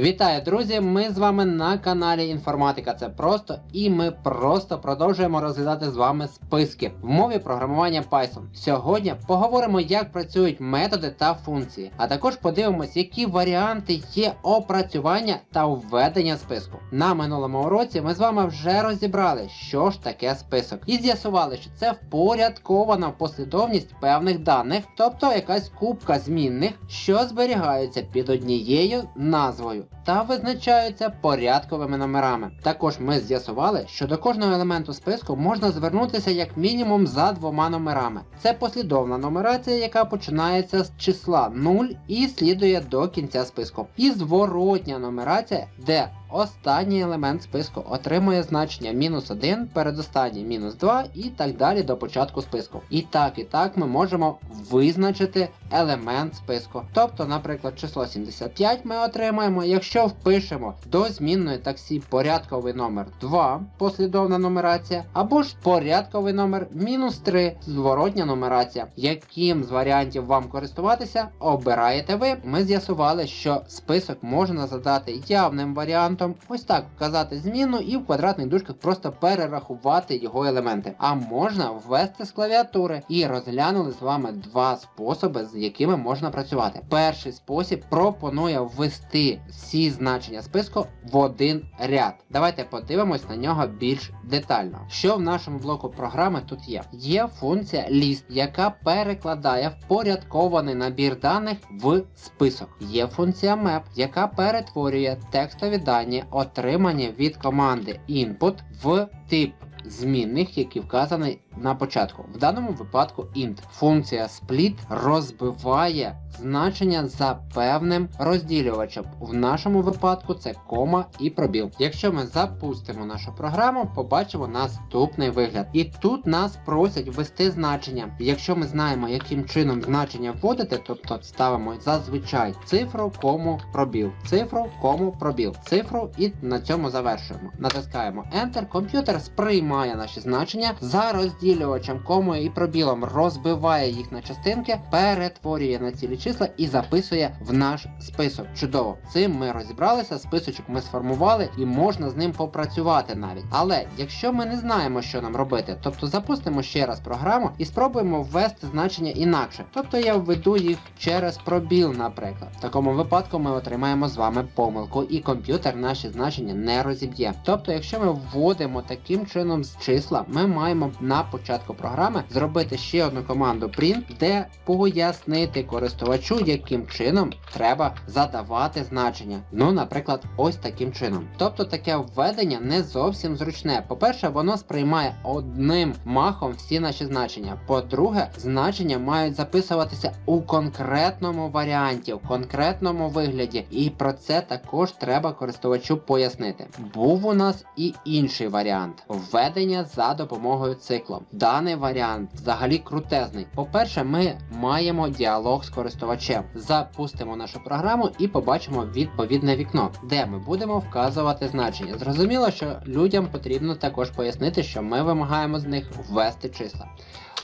Вітаю, друзі! Ми з вами на каналі Інформатика. Це просто і ми просто продовжуємо розглядати з вами списки в мові програмування Python. Сьогодні поговоримо, як працюють методи та функції, а також подивимось, які варіанти є опрацювання та введення списку. На минулому уроці ми з вами вже розібрали, що ж таке список, і з'ясували, що це впорядкована послідовність певних даних, тобто якась кубка змінних, що зберігаються під однією назвою та визначаються порядковими номерами. Також ми з'ясували, що до кожного елементу списку можна звернутися як мінімум за двома номерами. Це послідовна нумерація, яка починається з числа 0 і слідує до кінця списку. І зворотня нумерація, де Останній елемент списку отримує значення мінус 1, передостанній мінус 2 і так далі до початку списку. І так і так ми можемо визначити елемент списку. Тобто, наприклад, число 75 ми отримаємо, якщо впишемо до змінної таксі порядковий номер 2, послідовна нумерація, або ж порядковий номер мінус 3, зворотня нумерація. Яким з варіантів вам користуватися, обираєте ви. Ми з'ясували, що список можна задати явним варіантом. Ось так вказати зміну і в квадратних дужках просто перерахувати його елементи. А можна ввести з клавіатури і розглянули з вами два способи, з якими можна працювати. Перший спосіб пропонує ввести всі значення списку в один ряд. Давайте подивимось на нього більш детально. Що в нашому блоку програми тут є? Є функція list, яка перекладає впорядкований набір даних в список. Є функція map, яка перетворює текстові дані, отримані від команди input в тип змінних, які вказані на початку. В даному випадку int. Функція split розбиває значення за певним розділювачем. В нашому випадку це кома і пробіл. Якщо ми запустимо нашу програму, побачимо наступний вигляд. І тут нас просять ввести значення. Якщо ми знаємо, яким чином значення вводити, тобто ставимо зазвичай цифру, кому, пробіл, цифру, кому, пробіл, цифру і на цьому завершуємо. Натискаємо Enter, комп'ютер сприймає наші значення за розділювачем, комою і пробілом, розбиває їх на частинки, перетворює на цілі числа і записує в наш список. Чудово, цим ми розібралися, списочок ми сформували і можна з ним попрацювати навіть. Але якщо ми не знаємо, що нам робити, тобто запустимо ще раз програму і спробуємо ввести значення інакше. Тобто я введу їх через пробіл, наприклад. В такому випадку ми отримаємо з вами помилку, і комп'ютер наші значення не розіб'є. Тобто, якщо ми вводимо таким чином з числа, ми маємо на початку програми зробити ще одну команду print, де пояснити користувачу, яким чином треба задавати значення. Ну, наприклад, ось таким чином. Тобто таке введення не зовсім зручне. По-перше, воно сприймає одним махом всі наші значення. По-друге, значення мають записуватися у конкретному варіанті, в конкретному вигляді. І про це також треба користувачу пояснити. Був у нас і інший варіант введення за допомогою циклу. Даний варіант взагалі крутезний. По-перше, ми маємо діалог з користувачем. Запустимо нашу програму і побачимо відповідне вікно, де ми будемо вказувати значення. Зрозуміло, що людям потрібно також пояснити, що ми вимагаємо з них ввести числа.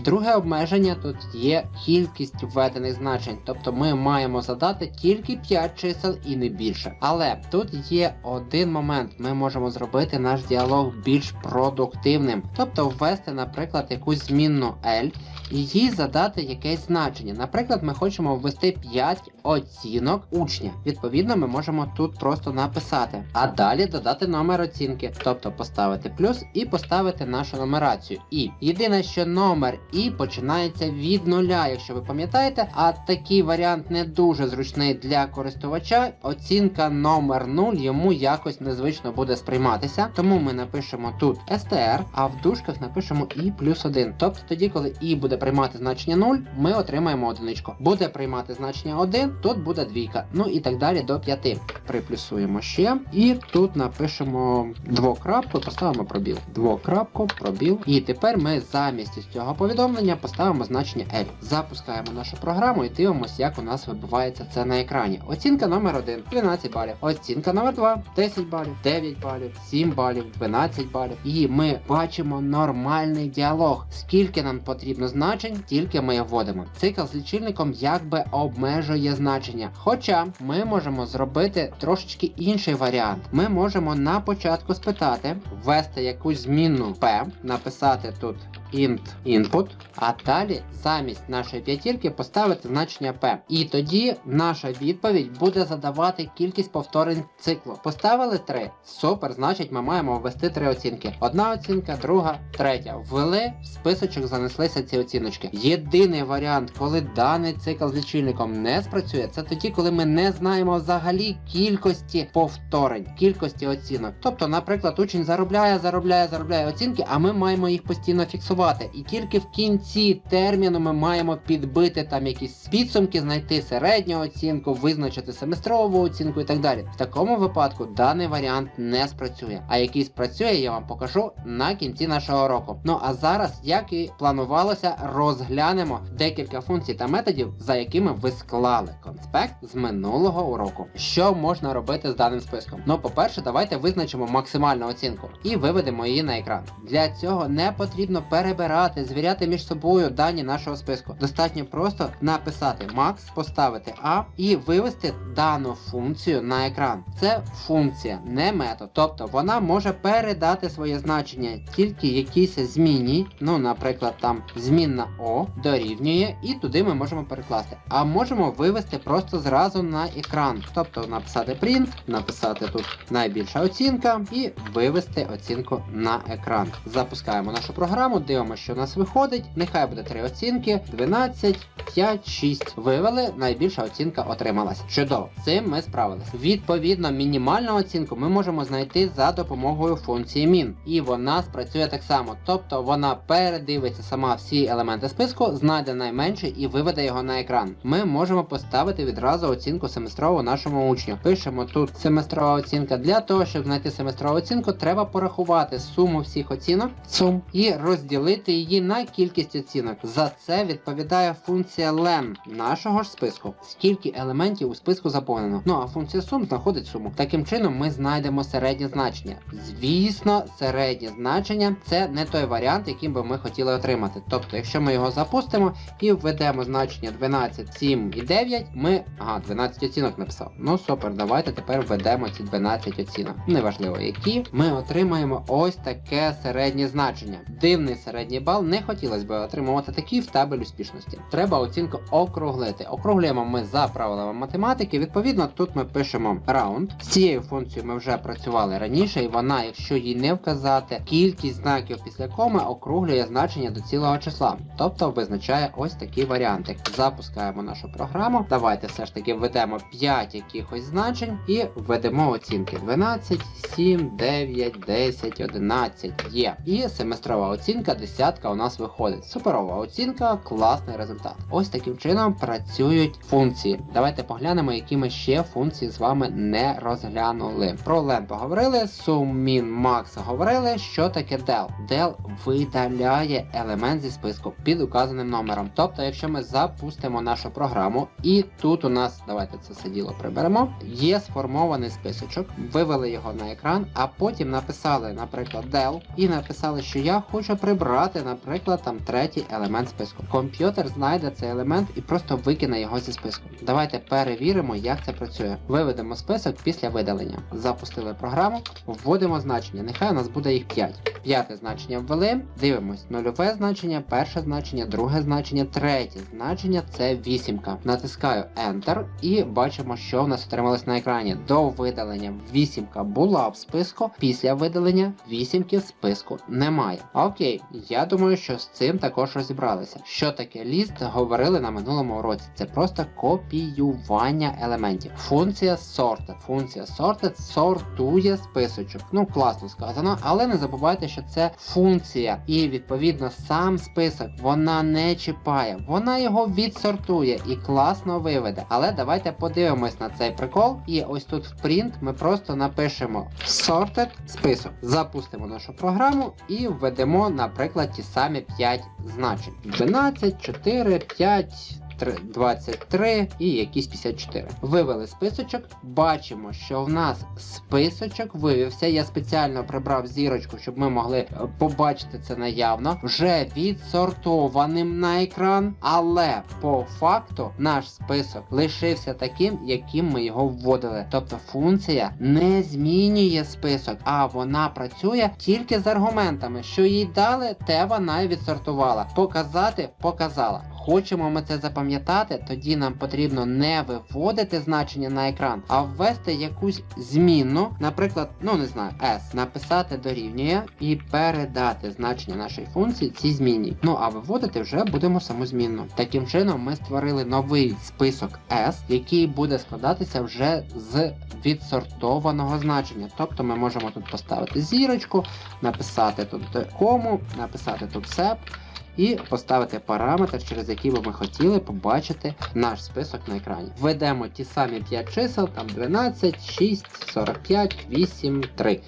Друге обмеження тут є кількість введених значень, тобто ми маємо задати тільки 5 чисел і не більше. Але тут є один момент: ми можемо зробити наш діалог більш продуктивним, тобто ввести, наприклад, якусь змінну L і їй задати якесь значення. Наприклад, ми хочемо ввести 5 оцінок учня. Відповідно, ми можемо тут просто написати, а далі додати номер оцінки, тобто поставити плюс і поставити нашу нумерацію. І єдине, що номер і починається від нуля, якщо ви пам'ятаєте, а такий варіант не дуже зручний для користувача. Оцінка номер 0 йому якось незвично буде сприйматися. Тому ми напишемо тут str, а в дужках напишемо і плюс 1. Тобто тоді, коли і буде приймати значення 0, ми отримаємо одиничку. Буде приймати значення 1, тут буде двійка. Ну і так далі до 5. Приплюсуємо ще. І тут напишемо двокрапку, поставимо пробіл. Двокрапку, пробіл. І тепер ми замість цього повідомлення, поставимо значення L. Запускаємо нашу програму і дивимося, як у нас вибивається це на екрані. Оцінка номер 1 12 балів. Оцінка номер 2 10 балів, 9 балів, 7 балів, 12 балів. І ми бачимо нормальний діалог. Скільки нам потрібно значень, тільки ми вводимо. Цикл з лічильником якби обмежує значення. Хоча ми можемо зробити трошечки інший варіант. Ми можемо на початку спитати, ввести якусь змінну P, написати тут int input, а далі замість нашої п'ятірки поставити значення P. І тоді наша відповідь буде задавати кількість повторень циклу. Поставили 3. Супер, значить ми маємо ввести три оцінки. Одна оцінка, друга, третя. Ввели, в списочок занеслися ці оціночки. Єдиний варіант, коли даний цикл з лічильником не спрацює, це тоді, коли ми не знаємо взагалі кількості повторень, кількості оцінок. Тобто, наприклад, учень заробляє, заробляє, заробляє оцінки, а ми маємо їх постійно фіксувати. І тільки в кінці терміну ми маємо підбити там якісь підсумки, знайти середню оцінку, визначити семестрову оцінку і так далі. В такому випадку даний варіант не спрацює. А який спрацює, я вам покажу на кінці нашого року. Ну а зараз, як і планувалося, розглянемо декілька функцій та методів, за якими ви склали конспект з минулого уроку. Що можна робити з даним списком? Ну, по-перше, давайте визначимо максимальну оцінку і виведемо її на екран. Для цього не потрібно перебирати, звіряти між собою дані нашого списку. Достатньо просто написати max, поставити A і вивести дану функцію на екран. Це функція, не метод. Тобто вона може передати своє значення тільки якійсь зміні. Ну, наприклад, там змінна O дорівнює, і туди ми можемо перекласти. А можемо вивести просто зразу на екран. Тобто написати print, написати тут найбільша оцінка і вивести оцінку на екран. Запускаємо нашу програму, дивимося, що у нас виходить. Нехай буде три оцінки: 12, 5, 6. Вивели, найбільша оцінка отрималась. Чудово, цим ми справились. Відповідно, мінімальну оцінку ми можемо знайти за допомогою функції min. І вона спрацює так само. Тобто вона передивиться сама всі елементи списку, знайде найменший і виведе його на екран. Ми можемо поставити відразу оцінку семестрову нашому учню. Пишемо тут семестрова оцінка. Для того, щоб знайти семестрову оцінку, треба порахувати суму всіх оцінок сум і розділити її на кількість оцінок. За це відповідає функція len нашого ж списку. Скільки елементів у списку заповнено. Ну а функція сум знаходить суму. Таким чином ми знайдемо середнє значення. Звісно, середнє значення це не той варіант, яким би ми хотіли отримати. Тобто, якщо ми його запустимо і введемо значення 12, 7 і 9, ми. Ага, 12 оцінок написав. Ну супер, давайте тепер введемо ці 12 оцінок. Неважливо які. Ми отримаємо ось таке середнє значення. Дивний середній бал не хотілося б отримувати такий в табель успішності. Треба оцінку округлити. Округлюємо ми за правилами математики. Відповідно, тут ми пишемо раунд. З цією функцією ми вже працювали раніше, і вона, якщо їй не вказати, кількість знаків після коми округлює значення до цілого числа. Тобто визначає ось такий варіантик. Запускаємо нашу програму. Давайте все ж таки введемо 5 якихось значень і введемо оцінки 12, 7, 9, 10, 11 є. І семестрова оцінка, десятка у нас виходить. Суперова оцінка, класний результат. Ось таким чином працюють функції. Давайте поглянемо, які ми ще функції з вами не розглянули. Про len поговорили, sum, min, max говорили. Що таке del? Del видаляє елемент зі списку під указаним номером. Тобто, якщо ми запустимо нашу програму, і тут у нас, давайте це все діло приберемо, є сформований списочок, вивели його на екран, а потім написали, наприклад, del, і написали, що я хочу прибрати, наприклад, там третій елемент списку. Комп'ютер знайде цей елемент і просто викине його зі списку. Давайте перевіримо, як це працює. Виведемо список після видалення. Запустили програму, вводимо значення. Нехай у нас буде їх 5. П'яте значення ввели, дивимось, нульове значення, перше значення, друге значення, третє значення це вісімка. Натискаю Enter і бачимо, що в нас отрималось на екрані. До видалення вісімка була в списку, після видалення вісімки в списку немає. Окей, я думаю, що з цим також розібралися. Що таке ліст, говорили на минулому уроці. Це просто копіювання елементів. Функція sorted. Функція sorted сортує списочок. Ну, класно сказано, але не забувайте, що це функція. І відповідно сам список вона не чіпає. Вона його відсортує і класно виведе. Але давайте подивимось на цей прикол. І ось тут в print ми просто напишемо sorted список. Запустимо нашу програму і введемо, наприклад, ті самі 5 значень. 12, 4, 5. 3, 23 і якісь 54. Вивели списочок. Бачимо, що в нас списочок вивівся. Я спеціально прибрав зірочку, щоб ми могли е, побачити це наявно. Вже відсортованим на екран, але по факту наш список лишився таким, яким ми його вводили. Тобто функція не змінює список, а вона працює тільки з аргументами, що їй дали, те вона і відсортувала. Показати показала. Хочемо ми це запам'ятати, тоді нам потрібно не виводити значення на екран, а ввести якусь змінну, наприклад, ну не знаю, S, написати дорівнює і передати значення нашої функції цій змінній. Ну а виводити вже будемо саму змінну. Таким чином ми створили новий список S, який буде складатися вже з відсортованого значення. Тобто ми можемо тут поставити зірочку, написати тут кому, написати тут sep, і поставити параметр, через який би ми хотіли побачити наш список на екрані. Введемо ті самі 5 чисел, там 12, 6, 45, 8, 3.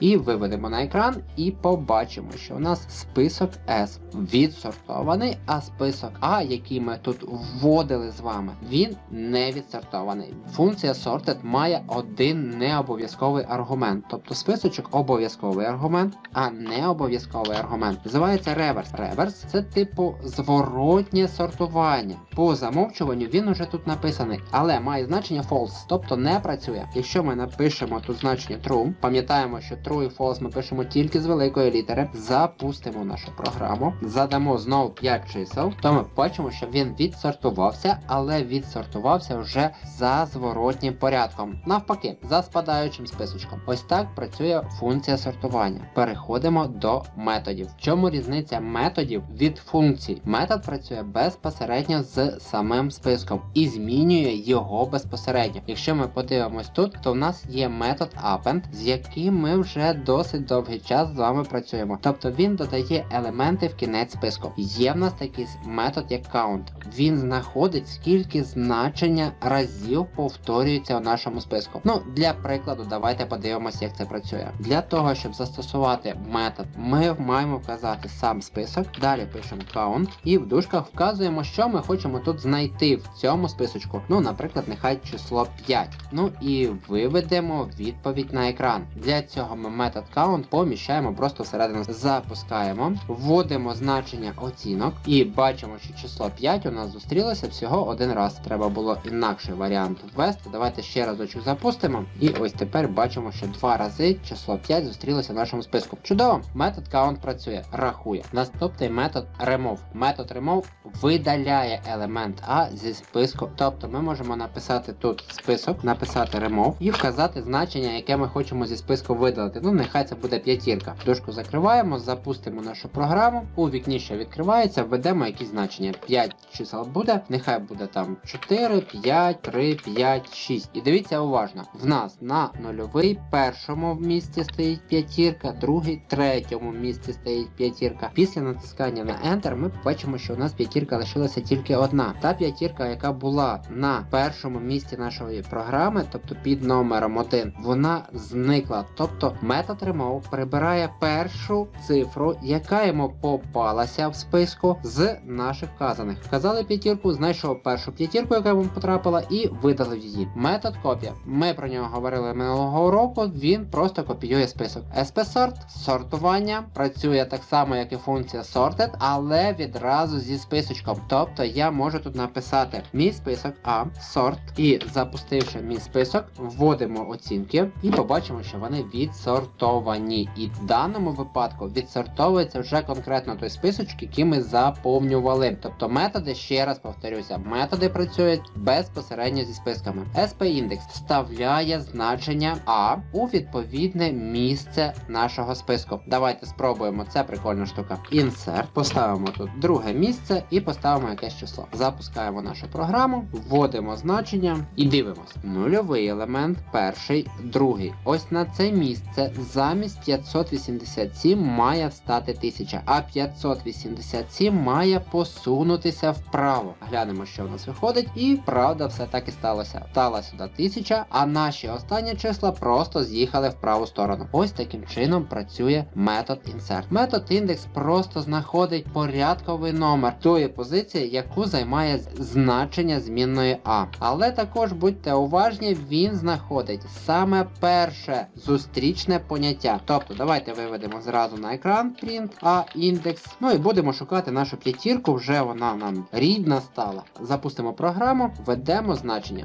І виведемо на екран і побачимо, що у нас список S відсортований, а список А, який ми тут вводили з вами, він не відсортований. Функція sorted має один необов'язковий аргумент. Тобто списочок обов'язковий аргумент, а не обов'язковий аргумент. Називається реверс. Реверс це типу зворотнє сортування. По замовчуванню він уже тут написаний, але має значення false, тобто не працює. Якщо ми напишемо тут значення true, пам'ятаємо, що true і false ми пишемо тільки з великої літери, запустимо нашу програму, задамо знову 5 чисел, то ми бачимо, що він відсортувався, але відсортувався вже за зворотнім порядком. Навпаки, за спадаючим списочком. Ось так працює функція сортування. Переходимо до методів. В чому різниця методів від функцій? Метод працює безпосередньо з самим списком і змінює його безпосередньо. Якщо ми подивимось тут, то в нас є метод append, з яким ми вже досить довгий час з вами працюємо. Тобто він додає елементи в кінець списку. Є в нас такий метод як count. Він знаходить скільки значення разів повторюється у нашому списку. Ну, для прикладу, давайте подивимося, як це працює. Для того, щоб застосувати метод, ми маємо вказати сам список. Далі пишемо count і в дужках вказуємо, що ми хочемо тут знайти в цьому списочку. Ну, наприклад, нехай число 5. Ну і виведемо відповідь на екран. Для цього ми метод count поміщаємо просто всередину. Запускаємо, вводимо значення оцінок і бачимо, що число 5 у нас зустрілося всього один раз. Треба було інакший варіант ввести. Давайте ще разочок запустимо. І ось тепер бачимо, що два рази число 5 зустрілося в нашому списку. Чудово! Метод count працює, рахує. Наступний метод remove. Метод remove видаляє елемент А зі списку. Тобто ми можемо написати тут список, написати remove і вказати значення, яке ми хочемо зі списку видалити. Ну, нехай це буде п'ятірка. Дужку закриваємо, запустимо нашу програму. У вікні, що відкривається, введемо якісь значення. 5 чисел буде, нехай буде там 4, 5, 3, 5, 6. І дивіться уважно. В нас на нульовий першому місці стоїть п'ятірка, другий, третьому місці стоїть п'ятірка. Після натискання на Enter ми побачимо, що у нас п'ятірка лишилася тільки одна. Та п'ятірка, яка була на першому місці нашої програми, тобто під номером 1, вона зникла. Тобто метод remove прибирає першу цифру, яка йому попалася в списку з наших вказаних. Вказали п'ятірку, знайшов першу п'ятірку, яка йому потрапила, і видалив її. Метод копія. Ми про нього говорили минулого уроку. Він просто копіює список. SP-sort сортування працює так само, як і функція sorted, але відразу зі списочком. Тобто я можу тут написати мій список А, сорт, і запустивши мій список, вводимо оцінки і побачимо, що вони відсортовані. І в даному випадку відсортовується вже конкретно той списочок, який ми заповнювали. Тобто методи, ще раз повторюся, методи працюють безпосередньо зі списками. SP-індекс вставляє значення А у відповідне місце нашого списку. Давайте спробуємо, це прикольна штука. Insert, поставимо тут друге місце і поставимо якесь число. Запускаємо нашу програму, вводимо значення і дивимось. Нульовий елемент, перший, другий. Ось на це місце місце замість 587 має встати 1000, а 587 має посунутися вправо. Глянемо, що в нас виходить, і правда, все так і сталося. Стала сюди 1000, а наші останні числа просто з'їхали в праву сторону. Ось таким чином працює метод insert. Метод індекс просто знаходить порядковий номер тої позиції, яку займає значення змінної А. Але також будьте уважні, він знаходить саме перше зустрічне поняття. Тобто, давайте виведемо зразу на екран print А індекс. Ну і будемо шукати нашу п'ятірку, вже вона нам рідна стала. Запустимо програму, введемо значення.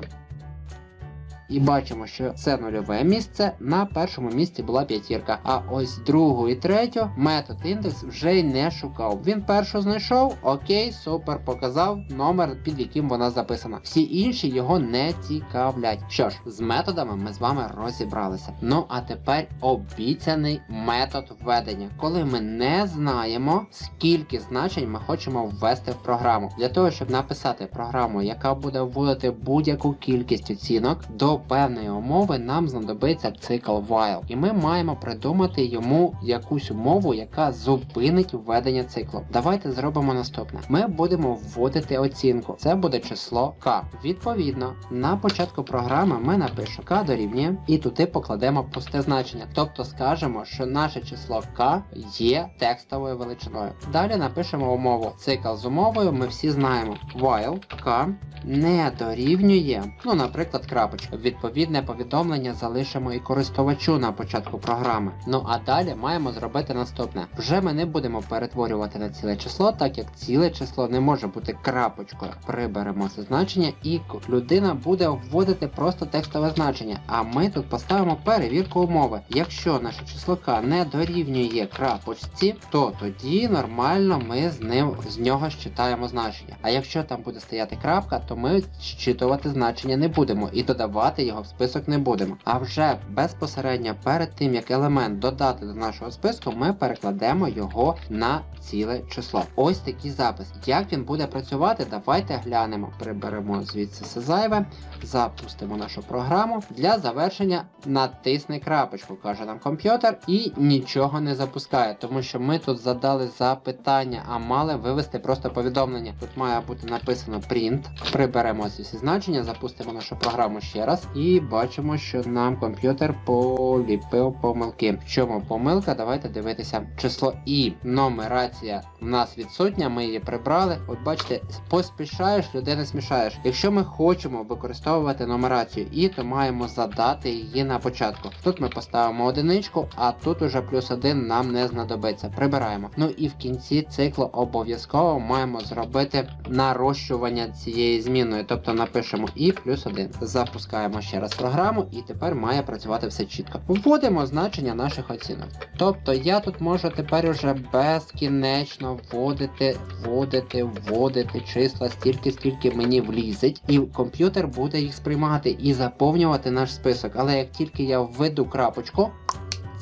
І бачимо, що це нульове місце. На першому місці була п'ятірка. А ось другу і третю метод індекс вже й не шукав. Він першу знайшов, окей, супер, показав номер, під яким вона записана. Всі інші його не цікавлять. Що ж, з методами ми з вами розібралися. Ну а тепер обіцяний метод введення, коли ми не знаємо, скільки значень ми хочемо ввести в програму. Для того, щоб написати програму, яка буде вводити будь-яку кількість оцінок до певної умови, нам знадобиться цикл while. І ми маємо придумати йому якусь умову, яка зупинить введення циклу. Давайте зробимо наступне. Ми будемо вводити оцінку. Це буде число k. Відповідно, на початку програми ми напишемо k дорівнює і туди покладемо пусте значення. Тобто скажемо, що наше число k є текстовою величиною. Далі напишемо умову. Цикл з умовою ми всі знаємо. While k не дорівнює, ну, наприклад, крапочка. Відповідне повідомлення залишимо і користувачу на початку програми. Ну а далі маємо зробити наступне. Вже ми не будемо перетворювати на ціле число, так як ціле число не може бути крапочкою. Приберемо це значення і людина буде вводити просто текстове значення. А ми тут поставимо перевірку умови. Якщо наше число k не дорівнює крапочці, то тоді нормально ми з ним з нього щитаємо значення. А якщо там буде стояти крапка, то ми щитувати значення не будемо і додавати його в список не будемо. А вже безпосередньо перед тим як елемент додати до нашого списку, ми перекладемо його на ціле число. Ось такий запис. Як він буде працювати, давайте глянемо. Приберемо звідси все зайве, запустимо нашу програму. Для завершення натисни крапочку, каже нам комп'ютер, і нічого не запускає, тому що ми тут задали запитання, а мали вивести просто повідомлення. Тут має бути написано print. Приберемо ці значення, запустимо нашу програму ще раз і бачимо, що нам комп'ютер поліпив помилки. В чому помилка? Давайте дивитися. Число і нумерація в нас відсутня, ми її прибрали. От бачите, поспішаєш, людей не смішаєш. Якщо ми хочемо використовувати нумерацію і, то маємо задати її на початку. Тут ми поставимо одиничку, а тут уже плюс один нам не знадобиться. Прибираємо. Ну і в кінці циклу обов'язково маємо зробити нарощування цієї зміною. Тобто напишемо і плюс 1. Запускаємо ще раз програму, і тепер має працювати все чітко. Вводимо значення наших оцінок. Тобто я тут можу тепер уже безкінечно вводити, вводити, вводити числа стільки, скільки мені влізить, і комп'ютер буде їх сприймати і заповнювати наш список. Але як тільки я введу крапочку,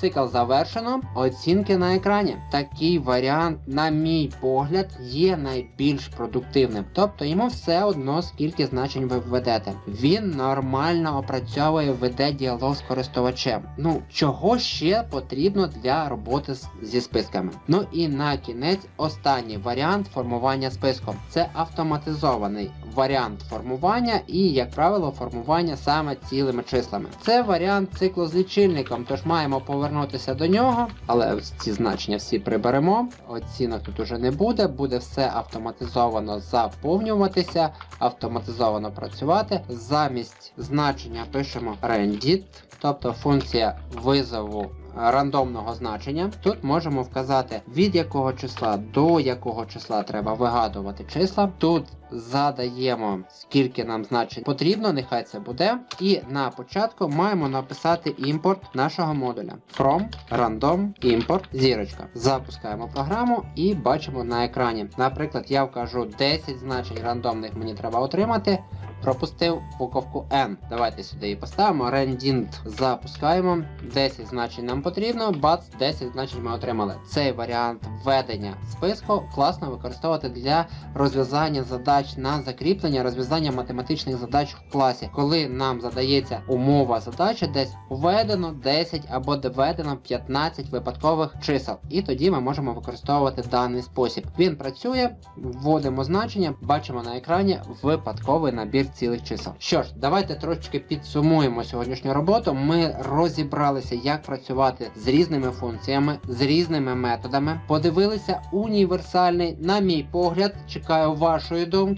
Цикл завершено, оцінки на екрані. Такий варіант, на мій погляд, є найбільш продуктивним. Тобто йому все одно скільки значень ви введете. Він нормально опрацьовує, веде діалог з користувачем. Ну, чого ще потрібно для роботи зі списками? Ну і на кінець останній варіант формування списком. Це автоматизований варіант формування і, як правило, формування саме цілими числами. Це варіант циклу з лічильником, тож маємо повернутися до нього, але ці значення всі приберемо. Оцінок тут уже не буде, буде все автоматизовано заповнюватися, автоматизовано працювати. Замість значення пишемо rendit, тобто функція визову рандомного значення. Тут можемо вказати від якого числа до якого числа треба вигадувати числа. Тут задаємо скільки нам значень потрібно, нехай це буде. І на початку маємо написати імпорт нашого модуля. From random import зірочка. Запускаємо програму і бачимо на екрані. Наприклад, я вкажу 10 значень рандомних мені треба отримати. Пропустив буковку N. Давайте сюди її поставимо. Rendint запускаємо. 10 значень нам потрібно. Бац, 10 значень ми отримали. Цей варіант введення списку класно використовувати для розв'язання задач задач на закріплення розв'язання математичних задач в класі, коли нам задається умова задачі, десь введено 10 або доведено 15 випадкових чисел. І тоді ми можемо використовувати даний спосіб. Він працює, вводимо значення, бачимо на екрані випадковий набір цілих чисел. Що ж, давайте трошечки підсумуємо сьогоднішню роботу. Ми розібралися, як працювати з різними функціями, з різними методами. Подивилися універсальний, на мій погляд, чекаю вашої думки.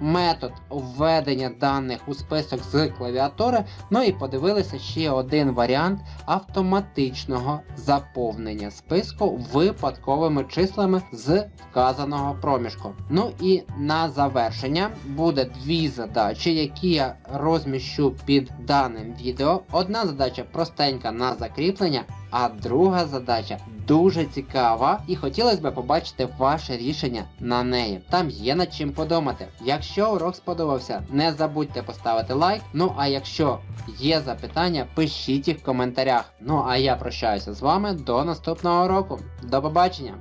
Метод введення даних у список з клавіатури. Ну і подивилися ще один варіант автоматичного заповнення списку випадковими числами з вказаного проміжку. Ну і на завершення буде дві задачі, які я розміщу під даним відео. Одна задача простенька на закріплення, а друга задача дуже цікава, і хотілося б побачити ваше рішення на неї. Там є над чим подумати. Якщо урок сподобався, не забудьте поставити лайк. Ну а якщо є запитання, пишіть їх в коментарях. Ну а я прощаюся з вами до наступного року. До побачення!